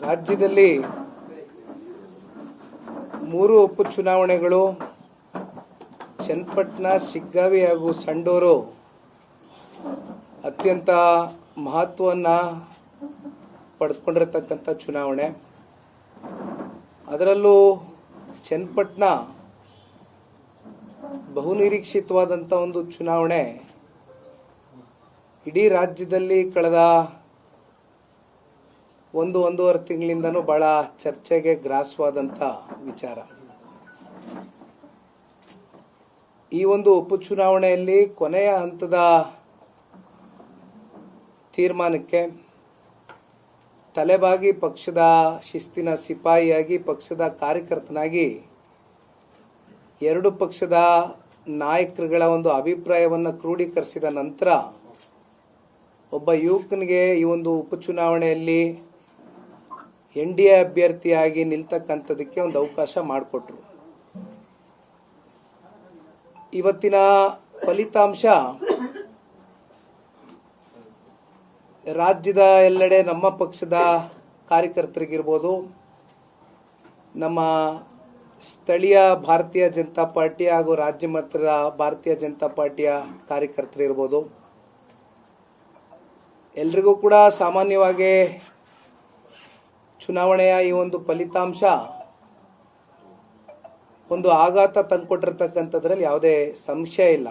ರಾಜ್ಯದಲ್ಲಿ ಮೂರು ಉಪಚುನಾವಣೆಗಳು ಚನ್ನಪಟ್ಟಣ, ಶಿಗ್ಗಾವಿ ಹಾಗೂ ಸಂಡೂರು ಅತ್ಯಂತ ಮಹತ್ವವನ್ನು ಪಡೆದುಕೊಂಡಿರತಕ್ಕಂಥ ಚುನಾವಣೆ. ಅದರಲ್ಲೂ ಚನ್ನಪಟ್ಟಣ ಬಹುನಿರೀಕ್ಷಿತವಾದಂಥ ಒಂದು ಚುನಾವಣೆ ಇಡೀ ರಾಜ್ಯದಲ್ಲಿ ಕಳೆದ ಒಂದು ಒಂದೂವರೆ ತಿಂಗಳಿಂದನೂ ಬಹಳ ಚರ್ಚೆಗೆ ಗ್ರಾಸವಾದಂಥ ವಿಚಾರ. ಈ ಒಂದು ಉಪಚುನಾವಣೆಯಲ್ಲಿ ಕೊನೆಯ ಹಂತದ ತೀರ್ಮಾನಕ್ಕೆ ತಲೆಬಾಗಿ ಪಕ್ಷದ ಶಿಸ್ತಿನ ಸಿಪಾಯಿಯಾಗಿ ಪಕ್ಷದ ಕಾರ್ಯಕರ್ತನಾಗಿ ಎರಡು ಪಕ್ಷದ ನಾಯಕರುಗಳ ಒಂದು ಅಭಿಪ್ರಾಯವನ್ನು ಕ್ರೋಢೀಕರಿಸಿದ ನಂತರ ಒಬ್ಬ ಯುವಕನಿಗೆ ಈ ಒಂದು ಉಪಚುನಾವಣೆಯಲ್ಲಿ ಎನ್ ಡಿ ಎ ಅಭ್ಯರ್ಥಿಯಾಗಿ ನಿಲ್ತಕ್ಕಂಥದಕ್ಕೆ ಒಂದು ಅವಕಾಶ ಮಾಡಿಕೊಟ್ರು. ಇವತ್ತಿನ ಫಲಿತಾಂಶ, ರಾಜ್ಯದ ಎಲ್ಲೆಡೆ ನಮ್ಮ ಪಕ್ಷದ ಕಾರ್ಯಕರ್ತರಿಗಿರ್ಬೋದು, ನಮ್ಮ ಸ್ಥಳೀಯ ಭಾರತೀಯ ಜನತಾ ಪಾರ್ಟಿ ಹಾಗೂ ರಾಜ್ಯ ಮಟ್ಟದ ಭಾರತೀಯ ಜನತಾ ಪಾರ್ಟಿಯ ಕಾರ್ಯಕರ್ತರಿರ್ಬೋದು. ಎಲ್ರಿಗೂ ಕೂಡ ಸಾಮಾನ್ಯವಾಗಿ ಚುನಾವಣೆಯ ಈ ಒಂದು ಫಲಿತಾಂಶ ಒಂದು ಆಘಾತ ತಂದುಕೊಟ್ಟಿರ್ತಕ್ಕಂಥದ್ರಲ್ಲಿ ಯಾವುದೇ ಸಂಶಯ ಇಲ್ಲ.